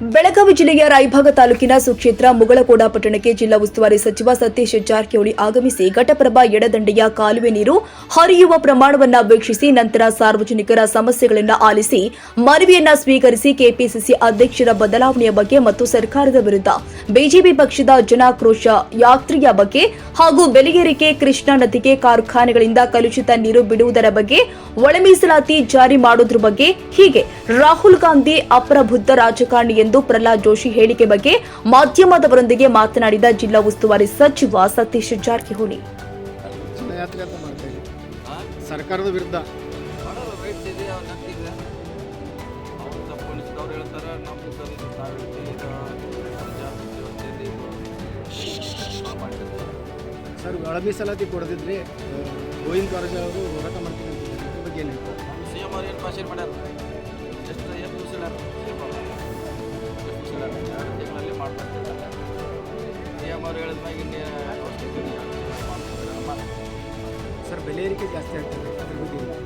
ಬೆಳಗಾವಿ ಜಿಲ್ಲೆಯ ರಾಯಭಾಗ ತಾಲೂಕಿನ ಸುಕ್ಷೇತ್ರ ಮುಗಳಕೋಡ ಪಟ್ಟಣಕ್ಕೆ ಜಿಲ್ಲಾ ಉಸ್ತುವಾರಿ ಸಚಿವ ಸತೀಶ್ ಜಾರಕಿಹೊಳಿ ಆಗಮಿಸಿ ಘಟಪ್ರಭಾ ಎಡದಂಡೆಯ ಕಾಲುವೆ ನೀರು ಹರಿಯುವ ಪ್ರಮಾಣವನ್ನ ವೀಕ್ಷಿಸಿ ನಂತರ ಸಾರ್ವಜನಿಕರ ಸಮಸ್ಯೆಗಳನ್ನು ಆಲಿಸಿ ಮನವಿಯನ್ನ ಸ್ವೀಕರಿಸಿ ಕೆಪಿಸಿಸಿ ಅಧ್ಯಕ್ಷರ ಬದಲಾವಣೆಯ ಬಗ್ಗೆ ಮತ್ತು ಸರ್ಕಾರದ ವಿರುದ್ಧ ಬಿಜೆಪಿ ಪಕ್ಷದ ಜನಾಕ್ರೋಶ ಯಾತ್ರೆಯ ಬಗ್ಗೆ ಹಾಗೂ ಬೆಲೆಗೇರಿಕೆ ಕೃಷ್ಣಾ ನದಿಗೆ ಕಾರ್ಖಾನೆಗಳಿಂದ ಕಲುಷಿತ ನೀರು ಬಿಡುವುದರ ಬಗ್ಗೆ ಒಳಮೀಸಲಾತಿ ಜಾರಿ ಮಾಡೋದ್ರ ಬಗ್ಗೆ ಹೀಗೆ ರಾಹುಲ್ ಗಾಂಧಿ ಅಪ್ರಬುದ್ಧ ರಾಜಕಾರಣಿ ಎಂದು ಪ್ರಹ್ಲಾದ್ ಜೋಶಿ ಹೇಳಿಕೆ ಬಗ್ಗೆ ಮಾಧ್ಯಮದವರೊಂದಿಗೆ ಮಾತನಾಡಿದ ಜಿಲ್ಲಾ ಉಸ್ತುವಾರಿ ಸಚಿವ ಸತೀಶ್ ಜಾರಕಿಹೊಳಿ. ಸರ್ಕಾರದ ವಿರುದ್ಧ. ಸರಿ ಒಳ ಮೀಸಲಾತಿ ಕೊಡದಿದ್ರೆ ಗೋವಿಂದ ಕಾರಜೋಳ ಅವರು ಹೋರಾಟ ಮಾಡ್ತೀನಿ ಅಂತ ಬಗ್ಗೆ ಏನು ಹೇಳ್ತಾರೆ? ಸಿ ಎಂ ಅವ್ರು ಏನು ಭಾಷೆ ಮಾಡ್ಯಾರ? ಅವ್ರು ಹೇಳಿದ ಮ್ಯಾಗ ಸರ್ ಬೆಲೆ ಏರಿಕೆ ಜಾಸ್ತಿ ಆಗ್ತದೆ ಅದ್ರ ಬಗ್ಗೆ. ಏನು?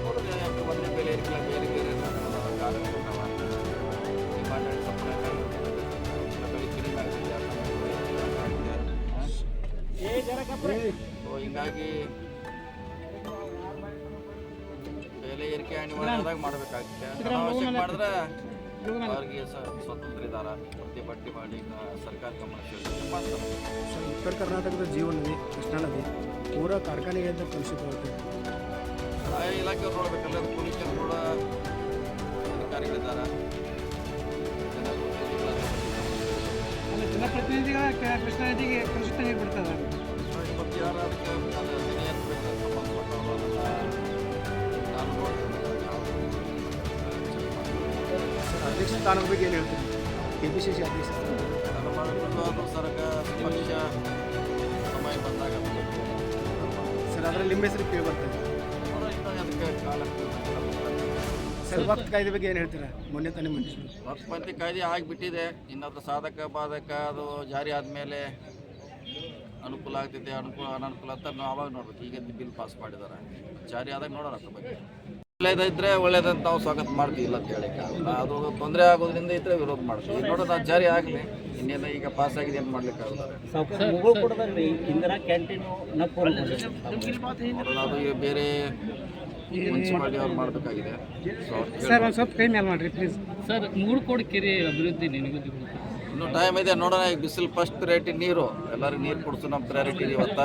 ನೋಡಿದ್ರೆ ಯಾಕೆ ಒಂದೇ ಬೆಲೆ ಏರಿಕೆ ಬೇರೆ ಬೇರೆ ಸಪ್ಲೈ ಸೊ ಹಿಂಗಾಗಿ ಬೆಲೆ ಏರಿಕೆ ಅನಿವಾರ್ಯದಾಗ ಮಾಡಬೇಕಾಗುತ್ತೆ. ಮಾಡಿದ್ರೆ ಅವ್ರಿಗೆ ಸ- ಸ್ವತಂತ್ರ ಇದಾರ? ಪ್ರತಿಭಟನೆ ಮಾಡಿ ಕ- ಸರ್ಕಾರ ಗಮನ ಸೆಳೆದು ಮಾಡ್ತಾರೆ? ಸರ್ ಉತ್ತರ ಕರ್ನಾಟಕದ ಜೀವನ ನದಿ ಕೃಷ್ಣಾ ನದಿ ಪೂರ ಕಾರ್ಖಾನೆಗಳಿಂದ ಕಲುಷಿತವಾಗ್ತದೆ ಇಲಾಖೆ ನೋಡಬೇಕಲ್ಲ ನೋಡ್ಬೇಕಲ್ಲ ಪೊಲೀಸರು ಕೂಡ ಅಧಿಕಾರಿಗಳಿದ್ದಾರೆ. ಜನಪ್ರತಿನಿಧಿಗಳ ಕೃಷ್ಣ ಕೃಷ್ಣಾ ನದಿಗೆ ಕಲುಷಿತ ನೀರು ಬಿಡ್ತದೆ? ಅಧ್ಯಕ್ಷ ಸ್ಥಾನದ ಬಗ್ಗೆ ಏನು ಹೇಳ್ತೀನಿ ಕೆ ಪಿ ಸಿ ಸಿ ಅಧ್ಯಕ್ಷ ಸರ್ಕ ಸಮಯ ಬಂದಾಗ ಸರ್, ಅದರಲ್ಲಿ ನಿಮ್ಮ ಹೆಸರು ಕೇಳಿ ಬರ್ತದೆ ಅದಕ್ಕೆ ಕಾಲ ಸರ್ ವಕ್ತ್ ಕಾಯ್ದೆ ಬಗ್ಗೆ ಏನು ಹೇಳ್ತೀರಾ? ಮೊನ್ನೆ ತಾನೇ ಮಂಡಿಸಿದ್ರು ವಕ್ಫಂತಿ ಕಾಯ್ದೆ ಆಗಿಬಿಟ್ಟಿದೆ. ಇನ್ನದ್ರ ಸಾಧಕ, ಬಾಧಕ, ಅದು ಜಾರಿ ಆದಮೇಲೆ ಅನುಕೂಲ ಆಗ್ತೈತೆ ಅನುಕೂಲ ಅನನುಕೂಲ ಅಂತ ನಾವು ಅವಾಗ ನೋಡ್ಬೇಕು. ಈಗ ಬಿಲ್ ಪಾಸ್ ಮಾಡಿದಾರೆ. ಜಾರಿ ಆದಾಗ ನೋಡೋಣ ಅದ್ರ ಬಗ್ಗೆ. ಒಳ್ಳೇದಿದ್ರೆ ಒಳ್ಳೇದಂತ ನಾವು ಸ್ವಾಗತ ಮಾಡ್ತೀವಿ ಇಲ್ಲ ಅಂತ ಹೇಳಿಕ್ಕೆ ಆಗಲ್ಲ ಅದು ತೊಂದರೆ ಆಗೋದ್ರಿಂದ ಇದ್ರೆ ವಿರೋಧ ಮಾಡ್ತೀವಿ. ನೋಡೋಣ ಅದು ಜಾರಿ ಆಗಲಿ. ಇನ್ನೇನು ಈಗ ಪಾಸ್ ಆಗಿದೆ ಏನು ಮಾಡ್ಲಿಕ್ಕಾಗಲ್ಲ ಅದು ಈಗ ಬೇರೆ ಮುನ್ಸಿಪಾಲಿಟಿ ಅವ್ರು ಮಾಡಬೇಕಾಗಿದೆ. ಸೊ ಸರ್ ಒಂದು ಸ್ವಲ್ಪ ಕೈ ಮೇಲೆ ಮಾಡಿರಿ ಪ್ಲೀಸ್ ಸರ್ ಕೆರೆ ಅಭಿವೃದ್ಧಿ ನಿನಗೆ ಇನ್ನು ಟೈಮ್ ಇದೆ. ನೋಡೋಣ ಈಗ ಬಿಸಿಲು ಫಸ್ಟ್ ರೇಟಿ ನೀರು. ಎಲ್ಲರಿಗೂ ನೀರು ಕೊಡಿಸು ನಮ್ಮ ಪ್ರಯಾರಿಟಿ ಇವತ್ತ.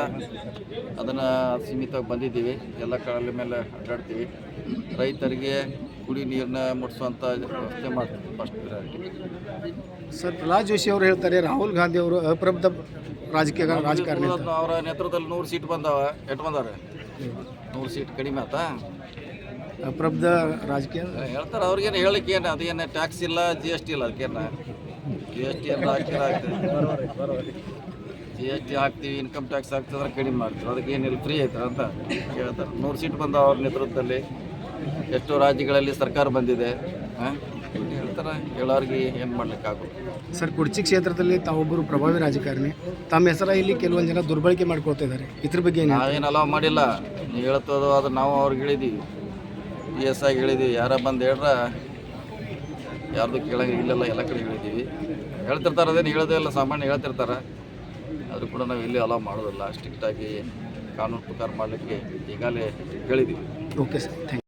ಅದನ್ನು ಸೀಮಿತವಾಗಿ ಬಂದಿದ್ದೀವಿ. ಎಲ್ಲ ಕಡೆ ಮೇಲೆ ಅಡ್ಡಾಡ್ತೀವಿ. ರೈತರಿಗೆ ಕುಡಿ ನೀರನ್ನ ಮುಟ್ಟಿಸುವಂಥ ವ್ಯವಸ್ಥೆ ಮಾಡ್ತೀವಿ. First priority sir Pralhad Joshi ಅವರು ಹೇಳ್ತಾರೆ ರಾಹುಲ್ ಗಾಂಧಿ ಅವರು ಅಪ್ರಬ್ಧ ರಾಜಕೀಯ ರಾಜಕಾರಣಿ ಅಂತ. ಅವರ ನೇತೃತ್ವದಲ್ಲಿ ನೂರು ಸೀಟ್ ಬಂದಾವ ಎಟ್ ಬಂದಾರೆ ನೂರು ಸೀಟ್ ಕಡಿಮೆ ಆತ? ಅಪ್ರಬ್ಧ ರಾಜಕೀಯ? ಹೇಳ್ತಾರೆ ಅವ್ರಿಗೇನು ಹೇಳಕ್ಕೆ ಏನು ಅದೇನು ಟ್ಯಾಕ್ಸ್ ಇಲ್ಲ ಜಿ ಎಸ್ ಟಿ ಇಲ್ಲ ಅದಕ್ಕೇನು? ಜಿ ಎಸ್ ಟಿ ಎಲ್ಲ ಹಾಕಿದ್ರೆ ಆಗ್ತದೆ ಜಿ ಎಸ್ ಟಿ ಹಾಕ್ತೀವಿ ಇನ್ಕಮ್ ಟ್ಯಾಕ್ಸ್ ಹಾಕ್ತಿದ್ರೆ ಕಡಿಮೆ ಮಾಡ್ತೀವಿ ಅದಕ್ಕೆ ಏನಿಲ್ಲ ಫ್ರೀ ಐತೆ ಅಂತ ಹೇಳ್ತಾರೆ. ನೂರು ಸೀಟ್ ಬಂದಾವ ಅವ್ರ ನೇತೃತ್ವದಲ್ಲಿ. ಎಷ್ಟೋ ರಾಜ್ಯಗಳಲ್ಲಿ ಸರ್ಕಾರ ಬಂದಿದೆ. ಹೇಳ್ತಾರೆ ಹೇಳೋರಿಗೆ ಏನು ಮಾಡಲಿಕ್ಕಾಗುತ್ತೆ ಸರ್ ಕುರ್ಚಿ ಕ್ಷೇತ್ರದಲ್ಲಿ ತಾವೊಬ್ಬರು ಪ್ರಭಾವಿ ರಾಜಕಾರಣಿ. ತಮ್ಮ ಹೆಸರ ಇಲ್ಲಿ ಕೆಲವೊಂದು ಜನ ದುರ್ಬಳಕೆ ಮಾಡ್ಕೊಳ್ತಾ ಇದ್ದಾರೆ. ಇದ್ರ ಬಗ್ಗೆ ಏನು ನಾವೇನು ಅಲಾವ್ ಮಾಡಿಲ್ಲ. ನೀವು ಹೇಳ್ತದೋ ಅದು ನಾವು ಅವ್ರಿಗೆ ಹೇಳಿದ್ದೀವಿ ಪಿ ಎಸ್ ಆಗಿ ಹೇಳಿದ್ದೀವಿ ಯಾರ ಬಂದು ಹೇಳ್ರ ಯಾರ್ದು ಕೇಳಂಗೆ ಇಲ್ಲೆಲ್ಲ ಎಲ್ಲ ಕಡೆ ಹೇಳಿದ್ದೀವಿ ಹೇಳ್ತಿರ್ತಾರೆ ಅದೇನು ಹೇಳೋದೇ ಇಲ್ಲ ಸಾಮಾನ್ಯ ಹೇಳ್ತಿರ್ತಾರೆ. ಆದರೂ ಕೂಡ ನಾವು ಇಲ್ಲಿ ಅಲಾವ್ ಮಾಡೋದಿಲ್ಲ. ಸ್ಟ್ರಿಕ್ಟಾಗಿ ಕಾನೂನು ಪ್ರಕಾರ ಮಾಡಲಿಕ್ಕೆ ಈಗಾಗಲೇ ಹೇಳಿದ್ದೀವಿ ಓಕೆ ಸರ್ ಥ್ಯಾಂಕ್